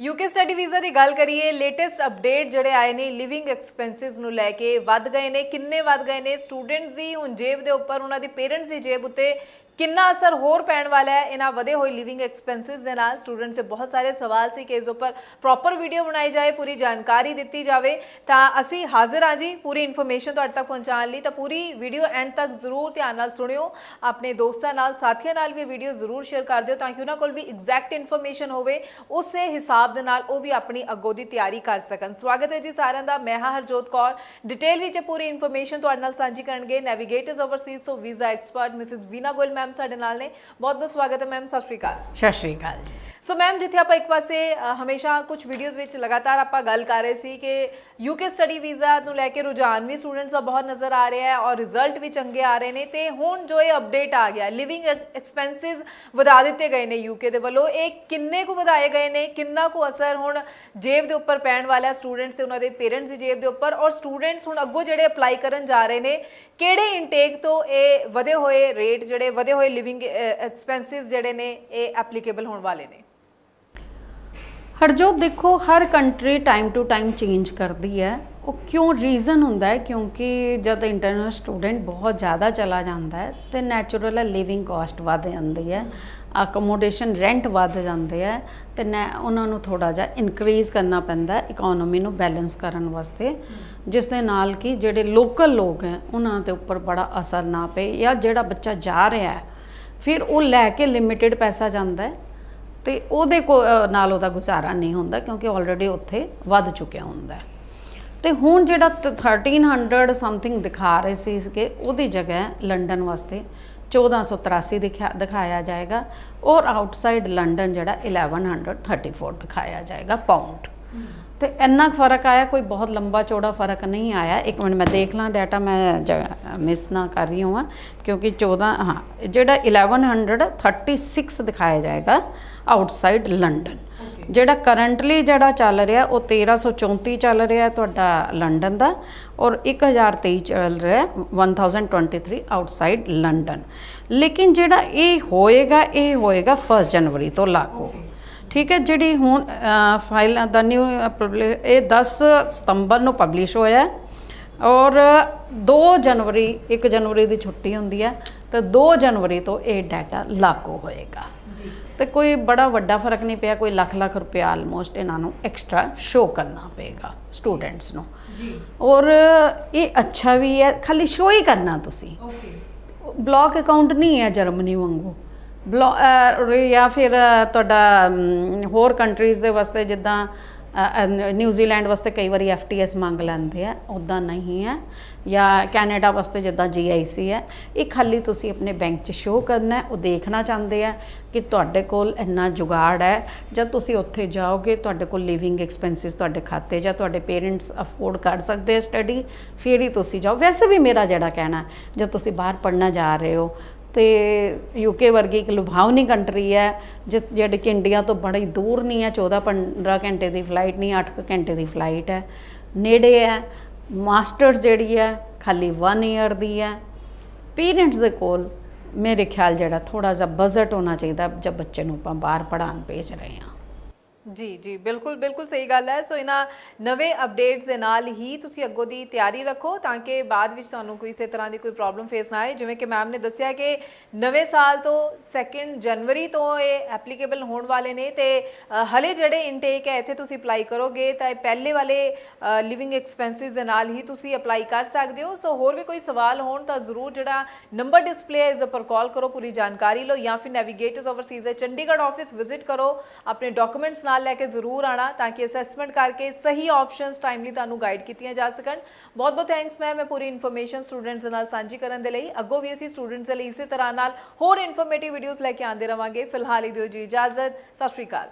UK study visa ਦੀ ਗੱਲ ਕਰੀਏ latest update ਜਿਹੜੇ ਆਏ ਨੇ ਲਿਵਿੰਗ ਐਕਸਪੈਂਸਸ ਨੂੰ ਲੈ ਕੇ ਵੱਧ ਗਏ ਨੇ। ਕਿੰਨੇ ਵੱਧ ਗਏ ਨੇ? ਸਟੂਡੈਂਟਸ ਦੀ ਹੁਣ ਜੇਬ ਦੇ ਉੱਪਰ, ਉਹਨਾਂ ਦੀ ਪੇਰੈਂਟਸ ਦੀ ਜੇਬ ਉੱਤੇ ਕਿੰਨਾ ਅਸਰ ਹੋਰ ਪੈਣ ਵਾਲਾ ਹੈ, ਇਹਨਾਂ ਵਧੇ ਹੋਏ ਲਿਵਿੰਗ ਐਕਸਪੈਂਸਸ ਦੇ ਨਾਲ ਸਟੂਡੈਂਟਸ ਦੇ ਬਹੁਤ ਸਾਰੇ ਸਵਾਲ ਸੀ ਕਿ ਇਸ ਉੱਪਰ ਪ੍ਰੋਪਰ ਵੀਡੀਓ ਬਣਾਈ ਜਾਏ, ਪੂਰੀ ਜਾਣਕਾਰੀ ਦਿੱਤੀ ਜਾਵੇ। ਤਾਂ ਅਸੀਂ ਹਾਜ਼ਰ ਹਾਂ ਜੀ ਪੂਰੀ ਇਨਫੋਰਮੇਸ਼ਨ ਤੁਹਾਡੇ ਤੱਕ ਪਹੁੰਚਾਉਣ ਲਈ। ਤਾਂ ਪੂਰੀ ਵੀਡੀਓ ਐਂਡ ਤੱਕ ਜ਼ਰੂਰ ਧਿਆਨ ਨਾਲ ਸੁਣਿਓ। ਆਪਣੇ ਦੋਸਤਾਂ ਨਾਲ, ਸਾਥੀਆਂ ਨਾਲ ਵੀ ਵੀਡੀਓ ਜ਼ਰੂਰ ਸ਼ੇਅਰ ਕਰ ਦਿਓ ਤਾਂ ਕਿ ਉਹਨਾਂ ਕੋਲ ਵੀ ਐਗਜ਼ੈਕਟ ਇਨਫੋਰਮੇਸ਼ਨ ਹੋਵੇ। ਉਸੇ ਹਿਸਾਬ ਦੇ ਨਾਲ ਉਹ ਵੀ ਆਪਣੀ ਅੱਗੋਂ ਦੀ ਤਿਆਰੀ ਕਰ ਸਕਣ। ਸਵਾਗਤ ਹੈ ਜੀ ਸਾਰਿਆਂ ਦਾ। ਮੈਂ ਹਾਂ ਹਰਜੋਤ ਕੌਰ। ਡਿਟੇਲ ਵਿੱਚ ਇਹ ਪੂਰੀ ਇਨਫੋਰਮੇਸ਼ਨ ਤੁਹਾਡੇ ਨਾਲ ਸਾਂਝੀ ਕਰਨਗੇ। Navigators Overseas so visa expert Mrs Veena Goyal ma'am ਸਾਡੇ ਨਾਲ ਨੇ। ਬਹੁਤ ਬਹੁਤ ਸਵਾਗਤ ਹੈ ਮੈਮ ਸਤਿ ਸ਼੍ਰੀ ਅਕਾਲ। ਸਤਿ ਸ਼੍ਰੀ ਅਕਾਲ ਜੀ। ਸੋ ਮੈਮ ਜਿੱਥੇ ਆਪਾਂ ਇੱਕ ਪਾਸੇ ਹਮੇਸ਼ਾ ਕੁਝ ਵੀਡੀਓਜ਼ ਵਿੱਚ ਲਗਾਤਾਰ ਆਪਾਂ ਗੱਲ ਕਰ ਰਹੇ ਸੀ ਕਿ ਯੂਕੇ ਸਟੱਡੀ ਵੀਜ਼ਾ ਨੂੰ ਲੈ ਕੇ ਰੁਝਾਨ ਵੀ ਸਟੂਡੈਂਟਸ ਦਾ ਬਹੁਤ ਨਜ਼ਰ ਆ ਰਿਹਾ ਹੈ ਔਰ ਰਿਜ਼ਲਟ ਵੀ ਚੰਗੇ ਆ ਰਹੇ ਨੇ। ਤੇ ਹੁਣ ਜੋ ਇਹ ਅਪਡੇਟ ਆ ਗਿਆ ਲਿਵਿੰਗ ਐਕਸਪੈਂਸਸ ਵਧਾ ਦਿੱਤੇ ਗਏ ਨੇ ਯੂਕੇ ਦੇ ਵੱਲੋਂ। ਇਹ ਕਿੰਨੇ ਕੁ ਵਧਾਏ ਗਏ ਨੇ ਕਿੰਨਾ ਕੁ ਅਸਰ ਹੁਣ ਜੇਬ ਦੇ ਉੱਪਰ ਪੈਣ ਵਾਲਾ ਸਟੂਡੈਂਟਸ ਤੇ ਉਹਨਾਂ ਦੇ ਪੇਰੈਂਟਸ ਦੀ ਜੇਬ ਦੇ ਉੱਪਰ। ਔਰ ਸਟੂਡੈਂਟਸ ਹੁਣ ਅੱਗੋਂ ਜਿਹੜੇ ਅਪਲਾਈ ਕਰਨ ਜਾ ਰਹੇ ਨੇ ਕਿਹੜੇ ਇਨਟੇਕ ਤੋਂ ਇਹ ਵਧੇ ਹੋਏ ਰੇਟ ਜਿਹੜੇ ਵਧੇ ਹੋਏ ਲਿਵਿੰਗ ਐਕਸਪੈਂਸਸ ਜਿਹੜੇ ਨੇ, ਇਹ ਐਪਲੀਕੇਬਲ ਹੋਣ ਵਾਲੇ ਨੇ। ਹਰਜੋਤ, ਦੇਖੋ, ਹਰ country time to time change ਕਰਦੀ ਹੈ। ਉਹ ਕਿਉਂ ਰੀਜ਼ਨ ਹੁੰਦਾ ਹੈ? ਕਿਉਂਕਿ ਜਦ ਇੰਟਰਨਲ ਸਟੂਡੈਂਟ ਬਹੁਤ ਜ਼ਿਆਦਾ ਚਲਾ ਜਾਂਦਾ ਹੈ, ਤੇ ਨੈਚੁਰਲ ਹੈ ਲਿਵਿੰਗ ਕਾਸਟ ਵਧ ਜਾਂਦੀ ਹੈ ਅਕਮੋਡੇਸ਼ਨ ਰੈਂਟ ਵਧ ਜਾਂਦੇ ਹੈ, ਤੇ ਨੈ, ਉਹਨਾਂ ਨੂੰ ਥੋੜਾ ਜਿਹਾ ਇਨਕਰੀਜ਼ ਕਰਨਾ ਪੈਂਦਾ ਇਕਨੋਮੀ ਨੂੰ ਬੈਲੈਂਸ ਕਰਨ ਵਾਸਤੇ, ਜਿਸ ਦੇ ਨਾਲ ਕਿ ਜਿਹੜੇ ਲੋਕਲ ਲੋਕ ਹੈ, ਉਹਨਾਂ ਦੇ ਉੱਪਰ ਬੜਾ ਅਸਰ ਨਾ ਪਏ ਜਾਂ ਜਿਹੜਾ ਬੱਚਾ ਜਾ ਰਿਹਾ ਹੈ, ਫਿਰ ਉਹ ਲੈ ਕੇ ਲਿਮਿਟਿਡ ਪੈਸਾ ਜਾਂਦਾ ਹੈ, ਤੇ ਉਹਦੇ ਕੋ ਨਾਲ ਉਹਦਾ ਗੁਜ਼ਾਰਾ ਨਹੀਂ ਹੁੰਦਾ ਕਿਉਂਕਿ ਆਲਰੇਡੀ ਉੱਥੇ ਵੱਧ ਚੁੱਕਿਆ ਹੁੰਦਾ ਹੈ। ਤੇ ਹੁਣ ਜਿਹੜਾ ਤ- 1300 ਸਮਥਿੰਗ ਦਿਖਾ ਰਹੇ ਸੀ ਕਿ, ਉਹਦੀ ਜਗ੍ਹਾ ਲੰਡਨ ਵਾਸਤੇ 1483 ਦਿਖਾ ਦਿਖਾਇਆ ਜਾਏਗਾ ਔਰ ਆਊਟਸਾਈਡ ਲੰਡਨ ਜਿਹੜਾ 1134 ਦਿਖਾਇਆ ਜਾਏਗਾ ਪਾਉਂਡ ਤੇ ਇੰਨਾ ਕੁ ਫ਼ਰਕ ਆਇਆ, ਕੋਈ ਬਹੁਤ ਲੰਬਾ ਚੌੜਾ ਫ਼ਰਕ ਨਹੀਂ ਆਇਆ। ਇੱਕ ਮਿੰਟ, ਮੈਂ ਦੇਖ ਲਾਂ ਡਾਟਾ ਮੈਂ ਮਿਸ ਨਾ ਕਰ ਰਹੀ ਹਾਂ ਕਿਉਂਕਿ 14 ਹਾਂ, ਜਿਹੜਾ 1136 ਦਿਖਾਇਆ ਜਾਏਗਾ ਆਊਟਸਾਈਡ ਲੰਡਨ। ਜਿਹੜਾ ਕਰੰਟਲੀ ਜਿਹੜਾ ਚੱਲ ਰਿਹਾ, ਉਹ 1334 ਚੱਲ ਰਿਹਾ ਤੁਹਾਡਾ ਲੰਡਨ ਦਾ ਔਰ 1023 ਚੱਲ ਰਿਹਾ 1023 ਆਊਟਸਾਈਡ ਲੰਡਨ। ਲੇਕਿਨ ਜਿਹੜਾ ਇਹ ਹੋਏਗਾ ਇਹ ਹੋਏਗਾ 1 ਜਨਵਰੀ ਤੋਂ ਲਾਗੂ। ਠੀਕ ਹੈ, ਜਿਹੜੀ ਹੁਣ ਫਾਈਲ ਦਾ ਨਿਊ ਇਹ 10 ਸਤੰਬਰ ਨੂੰ ਪਬਲਿਸ਼ ਹੋਇਆ ਔਰ 2 ਜਨਵਰੀ 1 ਜਨਵਰੀ ਦੀ ਛੁੱਟੀ ਹੁੰਦੀ ਹੈ। ਤਾਂ 2 ਜਨਵਰੀ ਤੋਂ ਇਹ ਡਾਟਾ ਲਾਗੂ ਹੋਏਗਾ। ਤੇ ਕੋਈ ਬੜਾ ਵੱਡਾ ਫ਼ਰਕ ਨਹੀਂ ਪਿਆ ਕੋਈ ਲੱਖ ਲੱਖ ਰੁਪਇਆ ਆਲਮੋਸਟ ਇਹਨਾਂ ਨੂੰ ਐਕਸਟਰਾ ਸ਼ੋ ਕਰਨਾ ਪਏਗਾ ਸਟੂਡੈਂਟਸ ਨੂੰ। ਜੀ। ਔਰ ਇਹ ਅੱਛਾ ਵੀ ਹੈ ਖਾਲੀ ਸ਼ੋ ਹੀ ਕਰਨਾ ਤੁਸੀਂ। ਓਕੇ ਬਲੌਕ ਅਕਾਊਂਟ ਨਹੀਂ ਹੈ ਜਰਮਨੀ ਵਾਂਗੂ। ਬਲੌ ਅਹ, ਜਾਂ ਫਿਰ ਤੁਹਾਡਾ ਹੋਰ ਕੰਟਰੀਜ਼ ਦੇ ਵਾਸਤੇ ਜਿੱਦਾਂ ਨਿਊਜ਼ੀਲੈਂਡ ਵਾਸਤੇ ਕਈ ਵਾਰੀ ਐਫਟੀਐਸ ਮੰਗ ਲੈਂਦੇ ਆ ਉਦਾਂ ਨਹੀਂ ਹੈ ਜਾਂ ਕੈਨੇਡਾ ਵਾਸਤੇ ਜਿੱਦਾਂ ਜੀਆਈਸੀ ਹੈ ਇਹ ਖਾਲੀ ਤੁਸੀਂ ਆਪਣੇ ਬੈਂਕ 'ਚ ਸ਼ੋਅ ਕਰਨਾ ਉਹ ਦੇਖਣਾ ਚਾਹੁੰਦੇ ਆ ਕਿ ਤੁਹਾਡੇ ਕੋਲ ਇੰਨਾ ਜੁਗਾੜ ਹੈ। ਜਦ ਤੁਸੀਂ ਉੱਥੇ ਜਾਓਗੇ ਤੁਹਾਡੇ ਕੋਲ ਲਿਵਿੰਗ ਐਕਸਪੈਂਸਿਸ ਤੁਹਾਡੇ ਖਾਤੇ ਜਾਂ ਤੁਹਾਡੇ ਪੇਰੈਂਟਸ ਅਫੋਰਡ ਕਰ ਸਕਦੇ ਆ ਸਟੱਡੀ ਫਿਰ ਹੀ ਤੁਸੀਂ ਜਾਓ। ਵੈਸੇ ਵੀ ਮੇਰਾ ਜਿਹੜਾ ਕਹਿਣਾ ਹੈ, ਜਦ ਤੁਸੀਂ ਬਾਹਰ ਪੜ੍ਹਨਾ ਜਾ ਰਹੇ ਹੋ ਤੇ ਯੂਕੇ ਵਰਗੀ ਇੱਕ ਲੁਭਾਵਨੀ ਕੰਟਰੀ ਹੈ ਜਿਹੜੀ ਕਿ ਇੰਡੀਆ ਤੋਂ ਬੜੀ ਦੂਰ ਨਹੀਂ ਹੈ 14 15 ਘੰਟੇ ਦੀ ਫਲਾਈਟ ਨਹੀਂ 8 ਘੰਟੇ ਦੀ ਫਲਾਈਟ ਹੈ। ਨੇੜੇ ਹੈ ਮਾਸਟਰਸ ਜਿਹੜੀ ਹੈ, ਖਾਲੀ 1 ਈਅਰ ਦੀ ਹੈ। ਪੇਰੈਂਟਸ ਦੇ ਕੋਲ ਮੇਰੇ ਖਿਆਲ ਜਿਹੜਾ ਥੋੜਾ ਜਿਹਾ ਬਜਟ ਹੋਣਾ ਚਾਹੀਦਾ ਜਦ ਬੱਚੇ ਨੂੰ ਆਪਾਂ ਬਾਹਰ ਪੜ੍ਹਾਉਣ ਭੇਜ ਰਹੇ ਹਾਂ। ਜੀ ਜੀ, ਬਿਲਕੁਲ ਬਿਲਕੁਲ ਸਹੀ ਗੱਲ ਹੈ। ਸੋ ਇਹਨਾਂ ਨਵੇਂ ਅਪਡੇਟਸ ਦੇ ਨਾਲ ਹੀ ਤੁਸੀਂ ਅੱਗੋਂ ਦੀ ਤਿਆਰੀ ਰੱਖੋ ਤਾਂ ਕਿ ਬਾਅਦ ਵਿੱਚ ਤੁਹਾਨੂੰ ਕੋਈ ਇਸੇ ਤਰ੍ਹਾਂ ਦੀ ਕੋਈ ਪ੍ਰੋਬਲਮ ਫੇਸ ਨਾ ਆਏ। ਜਿਵੇਂ ਕਿ ਮੈਮ ਨੇ ਦੱਸਿਆ ਕਿ ਨਵੇਂ ਸਾਲ ਤੋਂ 2 ਜਨਵਰੀ ਤੋਂ ਇਹ ਐਪਲੀਕੇਬਲ ਹੋਣ ਵਾਲੇ ਨੇ ਤੇ ਹਲੇ ਜਿਹੜੇ ਇਨਟੇਕ ਹੈ, ਇੱਥੇ ਤੁਸੀਂ ਅਪਲਾਈ ਕਰੋਗੇ ਤਾਂ ਇਹ ਪਹਿਲੇ ਵਾਲੇ ਲਿਵਿੰਗ ਐਕਸਪੈਂਸਿਸ ਦੇ ਨਾਲ ਹੀ ਤੁਸੀਂ ਅਪਲਾਈ ਕਰ ਸਕਦੇ ਹੋ। ਸੋ ਹੋਰ ਵੀ ਕੋਈ ਸਵਾਲ ਹੋਣ ਤਾਂ ਜ਼ਰੂਰ ਜਿਹੜਾ ਨੰਬਰ ਡਿਸਪਲੇ ਹੈ, ਇਸ ਉੱਪਰ ਕਾਲ ਕਰੋ, ਪੂਰੀ ਜਾਣਕਾਰੀ ਲਓ ਜਾਂ ਫਿਰ ਨੈਵੀਗੇਟਰਸ ਓਵਰਸੀਜ਼ ਹੈ, ਚੰਡੀਗੜ੍ਹ ਆਫਿਸ ਵਿਜ਼ਿਟ ਕਰੋ, ਆਪਣੇ ਡਾਕੂਮੈਂਟਸ ਨਾਲ ਨਾਲ ਲੈ ਕੇ ਜ਼ਰੂਰ ਆਣਾ ਤਾਂ ਕਿ ਅਸੈਸਮੈਂਟ ਕਰਕੇ ਸਹੀ ਆਪਸ਼ਨਸ ਟਾਈਮਲੀ ਤੁਹਾਨੂੰ ਗਾਈਡ ਕੀਤੀਆਂ ਜਾ ਸਕਣ। ਬਹੁਤ ਬਹੁਤ ਥੈਂਕਸ ਮੈਮ ਮੈਂ ਪੂਰੀ ਇਨਫੋਰਮੇਸ਼ਨ ਸਟੂਡੈਂਟਸ ਦੇ ਨਾਲ ਸਾਂਝੀ ਕਰਨ ਦੇ ਲਈ। ਅੱਗੋਂ ਵੀ ਅਸੀਂ ਸਟੂਡੈਂਟਸ ਦੇ ਲਈ ਇਸੇ ਤਰ੍ਹਾਂ ਨਾਲ ਹੋਰ ਇਨਫੋਰਮੇਟਿਵ ਵੀਡੀਓਜ਼ ਲੈ ਕੇ ਆਉਂਦੇ ਰਵਾਂਗੇ। ਫਿਲਹਾਲ ਹੀ ਦਿਓ ਜੀ ਇਜਾਜ਼ਤ। ਸਤਿ ਸ਼੍ਰੀ ਅਕਾਲ।